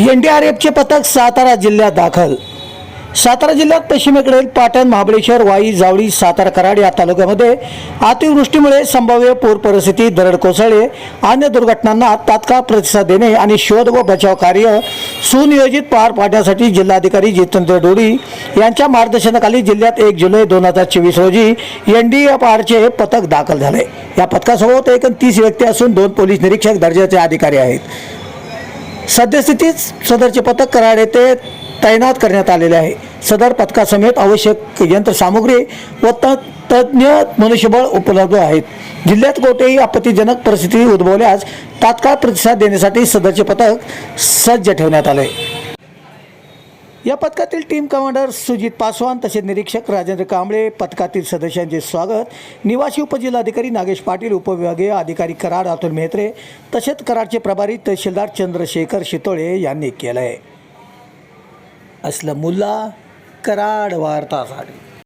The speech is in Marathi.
एन डी आर एफचे पथक सातारा जिल्ह्यात दाखल. सातारा जिल्ह्यात पश्चिमेकडील पाटण महाबळेश्वर वाई जावळी सातारा कराड या तालुक्यामध्ये अतिवृष्टीमुळे संभाव्य पूर परिस्थिती दरड कोसळले. अन्य दुर्घटनांना तात्काळ प्रतिसाद देणे आणि शोध व बचाव कार्य सुनियोजित पार पाडण्यासाठी जिल्हाधिकारी जितेंद्र डोरी यांच्या मार्गदर्शनाखाली जिल्ह्यात एक जुलै दोन हजार चोवीस रोजी एन डी एफ आरचे पथक दाखल झाले. या पथकासोबत एकूण तीस व्यक्ती असून दोन पोलीस निरीक्षक दर्जाचे अधिकारी आहेत. सद्यस्थितीत सदरचे पथक कराड येथे तैनात करण्यात आलेले आहे. सदर पथकासमेत आवश्यक यंत्रसामुग्री व त- तज्ज्ञ मनुष्यबळ उपलब्ध आहेत. जिल्ह्यात कोठेही आपत्तीजनक परिस्थिती उद्भवल्यास तात्काळ प्रतिसाद देण्यासाठी सदरचे पथक सज्ज ठेवण्यात आले. या पथकातील टीम कमांडर सुजित पासवान तसेच निरीक्षक राजेंद्र कांबळे पथकातील सदस्यांचे स्वागत. निवासी उपजिल्हाधिकारी नागेश पाटील उपविभागीय अधिकारी कराड अतुल मेहत्रे तसेच कराडचे प्रभारी तहसीलदार चंद्रशेखर शितोळे यांनी केलं आहे असलं मुल्ला कराड वार्तासाठी.